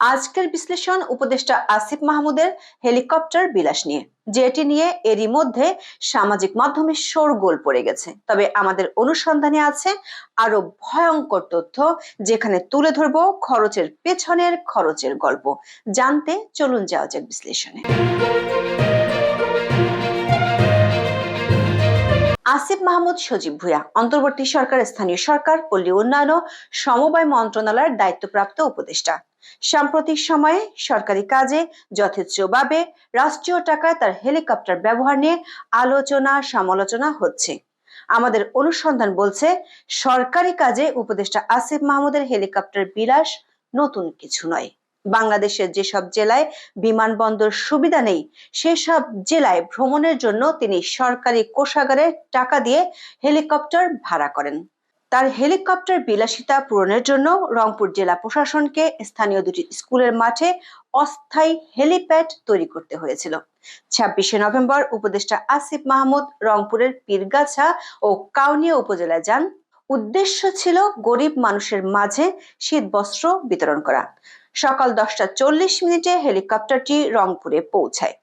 আজকের বিশ্লেষণ উপদেষ্টা আসিফ মাহমুদের হেলিকপ্টার বিলাস নিয়ে, যেটি নিয়ে এরই মধ্যে সামাজিক মাধ্যমে শোরগোল পড়ে গেছে। তবে আমাদের অনুসন্ধানে আছে আরও ভয়ঙ্কর তথ্য যেখানে তুলে ধরব খরচের পেছনের খরচের গল্প। জানতে চলুন যাওয়া যাক বিশ্লেষণে। আসিফ মাহমুদ, সজীব ভুয়া অন্তর্বর্তী সরকার, স্থানীয় সরকার পল্লী উন্নয়ন সমবায় মন্ত্রণালয়ের দায়িত্বপ্রাপ্ত উপদেষ্টা। সাম্প্রতিক সময়ে সরকারি কাজে যথেচ্ছভাবে রাষ্ট্রীয় টাকায় তার হেলিকপ্টার ব্যবহার নিয়ে আলোচনা, সমালোচনা হচ্ছে। আমাদের অনুসন্ধান বলছে, সরকারি কাজে উপদেষ্টা আসিফ মাহমুদের হেলিকপ্টার বিলাস নতুন কিছু নয়। বাংলাদেশের যেসব জেলায় বিমানবন্দর সুবিধা নেই, সেসব জেলায় ভ্রমণের জন্য তিনি সরকারি কোষাগারে টাকা দিয়ে হেলিকপ্টার ভাড়া করেন। তার হেলিকপ্টার বিলাসিতা পূরণের জন্য রংপুর জেলা প্রশাসনকে স্থানীয় দুটি স্কুলের মাঠে অস্থায়ী হেলিপ্যাড তৈরি করতে হয়েছিল। ছাব্বিশে নভেম্বর উপদেষ্টা আসিফ মাহমুদ রংপুরের পীরগাছা ও কাউনিয়া উপজেলায় যান। উদ্দেশ্য ছিল গরিব মানুষের মাঝে শীত বস্ত্র বিতরণ করা। সকাল দশটা চল্লিশ মিনিটে হেলিকপ্টারটি রংপুরে পৌঁছায়।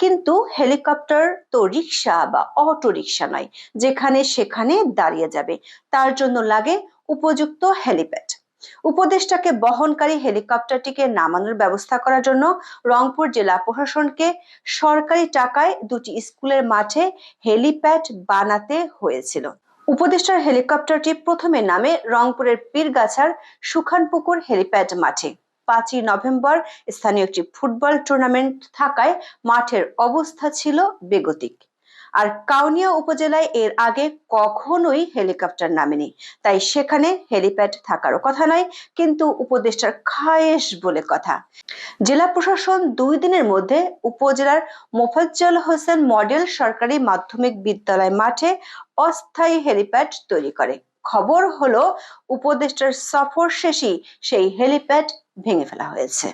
কিন্তু হেলিকপ্টার তো রিক্সা বা অটো রিক্সা নয়, যেখানে সেখানে দাঁড়িয়ে যাবে। তার জন্য লাগে উপযুক্ত হেলিপ্যাড। উপদেষ্টাকে বহনকারী হেলিকপ্টারটিকে নামানোর ব্যবস্থা করার জন্য রংপুর জেলা প্রশাসনকে সরকারি টাকায় দুটি স্কুলের মাঠে হেলিপ্যাড বানাতে হয়েছিল। উপদেষ্টার হেলিকপ্টারটি প্রথমে নামে রংপুরের পীরগাছার সুখানপুকুর হেলিপ্যাড মাঠে। পাঁচই নভেম্বর স্থানীয় একটি ফুটবল টুর্নামেন্ট থাকায় মাঠের অবস্থা ছিল বেগতিক। আর কাউনিয়া উপজেলায় এর আগে কখনোই হেলিকপ্টার নামেনি, তাই সেখানে হেলিপ্যাড থাকারও কথা নয়, কিন্তু উপদেষ্টার খায়েশ বলে কথা। জেলা প্রশাসন দুই দিনের মধ্যে উপজেলার মোফাজ্জল হোসেন মডেল সরকারি মাধ্যমিক বিদ্যালয় মাঠে অস্থায়ী হেলিপ্যাড তৈরি করে। খবর হলো, উপদেষ্টার সফর শেষেই সেই হেলিপ্যাড ভেঙে ফেলা হয়েছে।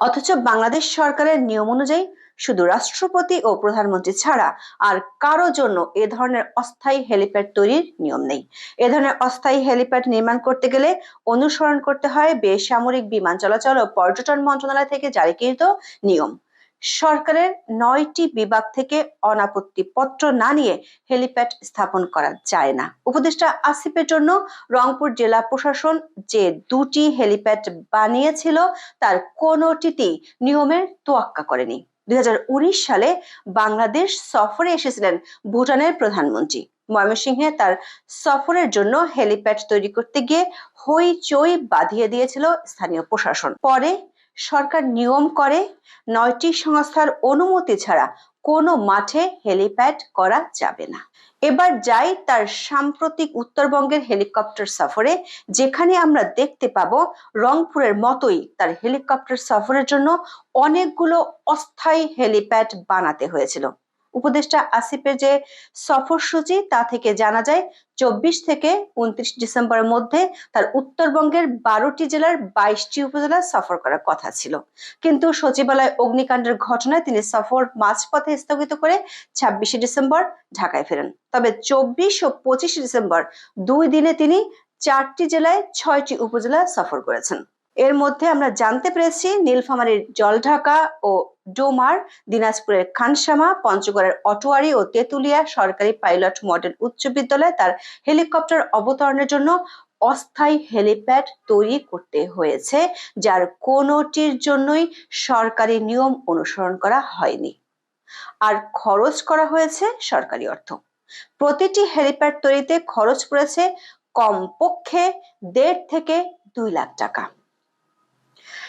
অথচ বাংলাদেশ সরকারের নিয়ম অনুযায়ী শুধু রাষ্ট্রপতি ও প্রধানমন্ত্রী ছাড়া আর কারও জন্য এ ধরনের অস্থায়ী হেলিপ্যাড তৈরির নিয়ম নেই। এ ধরনের অস্থায়ী হেলিপ্যাড নির্মাণ করতে গেলে অনুসরণ করতে হয় বেসামরিক বিমান চলাচল ও পর্যটন মন্ত্রণালয় থেকে জারিকৃত নিয়ম। সরকারের নয়টি বিভাগ থেকে অনাপত্তি পত্র না নিয়ে হেলিপ্যাড স্থাপন করা যায় না। উপদেষ্টা আসিফের জন্য রংপুর জেলা প্রশাসন যে দুটি হেলিপ্যাড বানিয়েছিল, তার কোনোটিতেই নিয়মের তোয়াক্কা করেনি। দুই হাজার উনিশ সালে বাংলাদেশ সফরে এসেছিলেন ভুটানের প্রধানমন্ত্রী। ময়মনসিংহে তার সফরের জন্য হেলিপ্যাড তৈরি করতে গিয়ে হইচই বাঁধিয়ে দিয়েছিল স্থানীয় প্রশাসন। পরে সরকার নিয়ম করে নয়টি সংস্থার অনুমতি ছাড়া কোনো মাঠে হেলিপ্যাড করা যাবে না। এবার যাই তার সাম্প্রতিক উত্তরবঙ্গের হেলিকপ্টার সফরে, যেখানে আমরা দেখতে পাব রংপুরের মতোই তার হেলিকপ্টার সফরের জন্য অনেকগুলো অস্থায়ী হেলিপ্যাড বানাতে হয়েছিল। উপদেষ্টা আসিফের যে সফরসূচি তা থেকে জানা যায়, চব্বিশ থেকে উনত্রিশ ডিসেম্বরের মধ্যে তার উত্তরবঙ্গের বারোটি জেলার বাইশটি উপজেলা সফর করার কথা ছিল। কিন্তু সচিবালয় অগ্নিকাণ্ডের ঘটনায় তিনি সফর মাঝপথে স্থগিত করে ছাব্বিশে ডিসেম্বর ঢাকায় ফেরেন। তবে চব্বিশ ও পঁচিশে ডিসেম্বর দুই দিনে তিনি চারটি জেলায় ছয়টি উপজেলা সফর করেছেন। এর মধ্যে আমরা জানতে পেরেছি নীলফামারীর জলঢাকা ও ডোমার, দিনাজপুরের খানসামা, পঞ্চগড়ের অটোয়ারি ও তেতুলিয়া সরকারি পাইলট মডেল উচ্চ বিদ্যালয়ে তার হেলিকপ্টার অবতরণের জন্য অস্থায়ী হেলিপ্যাড তৈরি করতে হয়েছে, যার কোনোটির জন্যই সরকারি নিয়ম অনুসরণ করা হয়নি। আর খরচ করা হয়েছে সরকারি অর্থ। প্রতিটি হেলিপ্যাড তৈরিতে খরচ পড়েছে কমপক্ষে দেড় থেকে দুই লাখ টাকা।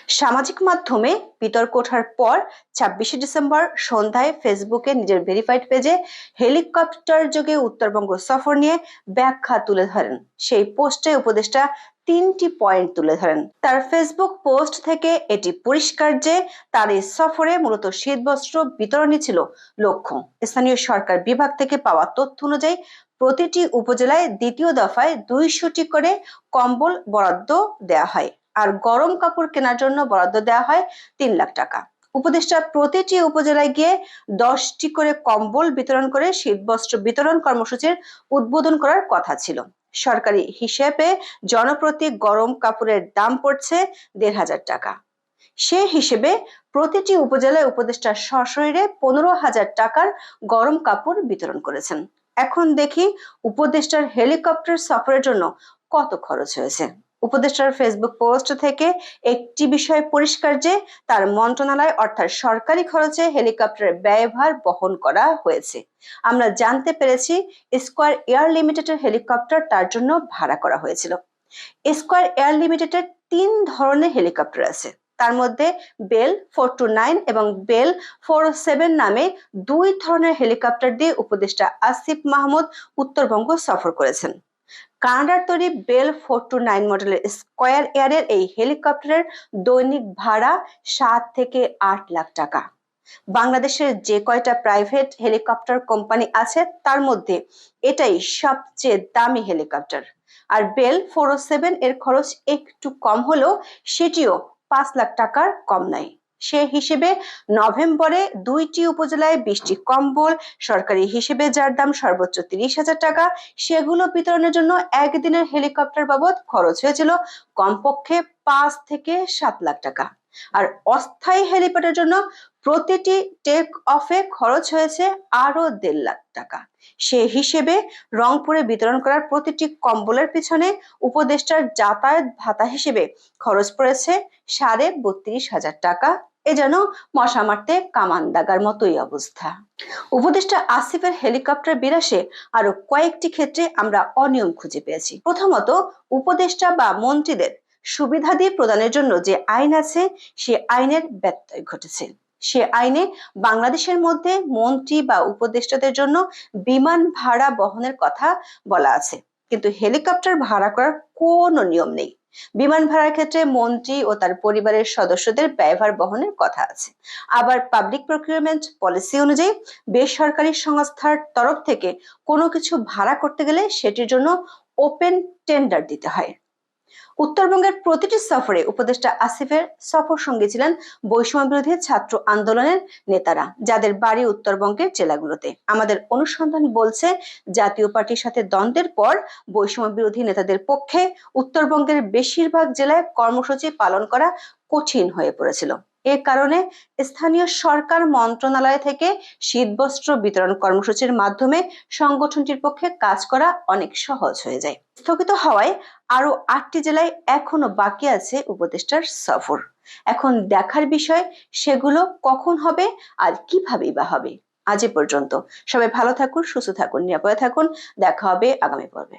সামাজিক মাধ্যমে বিতর্ক ওঠার পর ছাব্বিশে ডিসেম্বর সন্ধ্যায় ফেসবুকে নিজের ভেরিফাইড পেজে হেলিকপ্টার যোগে উত্তরবঙ্গ সফর নিয়ে ব্যাখ্যা তুলে ধরেন। সেই পোস্টে উপদেষ্টা তিনটি পয়েন্ট তুলে ধরেন। তার ফেসবুক পোস্ট থেকে এটি পরিষ্কার যে তার এই সফরে মূলত শীতবস্ত্র বিতরণই ছিল লক্ষ্য। স্থানীয় সরকার বিভাগ থেকে পাওয়া তথ্য অনুযায়ী প্রতিটি উপজেলায় দ্বিতীয় দফায় দুইশোটি করে কম্বল বরাদ্দ দেয়া হয়। আর গরম কাপড় কেনার জন্য বরাদ্দ দেওয়া হয় তিন লাখ টাকা। উপদেষ্টা প্রতিটি উপজেলায় গিয়ে দশটি করে কম্বল বিতরণ করে শীতবস্ত্র বিতরণ কর্মসূচির উদ্বোধন করার কথা ছিল। সরকারি হিসেবে জনপ্রতি গরম কাপড়ের দাম পড়ছে দেড় হাজার টাকা। সে হিসেবে প্রতিটি উপজেলায় উপদেষ্টা সশরীরে পনেরো হাজার টাকার গরম কাপড় বিতরণ করেছেন। এখন দেখি উপদেষ্টার হেলিকপ্টার সফরের জন্য কত খরচ হয়েছে। উপদেষ্টার ফেসবুক পোস্ট থেকে একটি বিষয় পরিষ্কার যে তার মন্ত্রণালয় অর্থাৎ সরকারি খরচে হেলিকপ্টারের ব্যয়ভার বহন করা হয়েছে। আমরা জানতে পেরেছি স্কোয়ার এয়ার লিমিটেডের হেলিকপ্টার তার জন্য ভাড়া করা হয়েছিল। স্কোয়ার এয়ার লিমিটেডের তিন ধরনের হেলিকপ্টার আছে। তার মধ্যে বেল ফোর টু নাইন এবং বেল ফোর সেভেন নামে দুই ধরনের হেলিকপ্টার দিয়ে উপদেষ্টা আসিফ মাহমুদ উত্তরবঙ্গ সফর করেছেন। কানাডার তৈরি বেল ফোর টু নাইন মডেলের স্কোয়ার এয়ারের এই হেলিকপ্টারের দৈনিক ভাড়া সাত থেকে আট লাখ টাকা। বাংলাদেশের যে কয়টা প্রাইভেট হেলিকপ্টার কোম্পানি আছে, তার মধ্যে এটাই সবচেয়ে দামি হেলিকপ্টার। আর বেল ফোর সেভেন এর খরচ একটু কম হলেও সেটিও পাঁচ লাখ টাকার কম নাই। সে হিসেবে নভেম্বরে দুইটি উপজেলায় বৃষ্টি কম্বল, সরকারি হিসেবে যার দাম সর্বোচ্চ তিরিশ হাজার টাকা, সেগুলো বিতরণের জন্য একদিনের হেলিকপ্টার বাবদ খরচ হয়েছিল কমপক্ষে পাঁচ থেকে সাত লাখ টাকা। আর অস্থায়ী হেলিপ্যাডের জন্য প্রতিটি টেক অফে খরচ হয়েছে আরও দেড় লাখ টাকা। সে হিসেবে রংপুরে বিতরণ করার প্রতিটি কম্বলের পিছনে উপদেষ্টার যাতায়াত ভাতা হিসেবে খরচ পড়েছে সাড়ে বত্রিশ হাজার টাকা। এ যেন মশা মারতে কামান দাগার মতোই অবস্থা। উপদেষ্টা আসিফের হেলিকপ্টার বিরাসে আরও কয়েকটি ক্ষেত্রে আমরা অনিয়ম খুঁজে পেয়েছি। প্রথমত, উপদেষ্টা বা মন্ত্রীদের সুবিধাদি প্রদানের জন্য যে আইন আছে, সে আইনের ব্যত্যয় ঘটেছে। সে আইনে বাংলাদেশের মধ্যে মন্ত্রী বা উপদেষ্টাদের জন্য বিমান ভাড়া বহনের কথা বলা আছে। কিন্তু হেলিকপ্টার ভাড়া করার কোনো নিয়ম নেই। বিমান ভাড়ার ক্ষেত্রে মন্ত্রী ও তার পরিবারের সদস্যদের ব্যয়ভার বহনের কথা আছে। আবার পাবলিক প্রকিউরমেন্ট পলিসি অনুযায়ী বেসরকারি সংস্থার তরফ থেকে কোনো কিছু ভাড়া করতে গেলে সেটির জন্য ওপেন টেন্ডার দিতে হয়। উত্তরবঙ্গের প্রতিটি সফরে উপদেষ্টা আসিফের সফর সঙ্গে ছিলেন বৈষম্য বিরোধী ছাত্র আন্দোলনের নেতারা, যাদের বাড়ি উত্তরবঙ্গের জেলাগুলোতে। আমাদের অনুসন্ধান বলছে, জাতীয় পার্টির সাথে দ্বন্দ্বের পর বৈষম্য বিরোধী নেতাদের পক্ষে উত্তরবঙ্গের বেশিরভাগ জেলায় কর্মসূচি পালন করা কঠিন হয়ে পড়েছিল। এ কারণে স্থানীয় সরকার মন্ত্রণালয় থেকে শীতবস্ত্র বিতরণ কর্মসূচির মাধ্যমে সংগঠনটির পক্ষে কাজ করা অনেক সহজ হয়ে যায়। স্থগিত হওয়ায় আরও আটটি জেলায় এখনও বাকি আছে উপদেষ্টার সফর। এখন দেখার বিষয়, সেগুলো কখন হবে আর কিভাবেই বা হবে? আজ এ পর্যন্ত। সবাই ভালো থাকুন, সুস্থ থাকুন, নিরাপদে থাকুন। দেখা হবে আগামী পর্বে।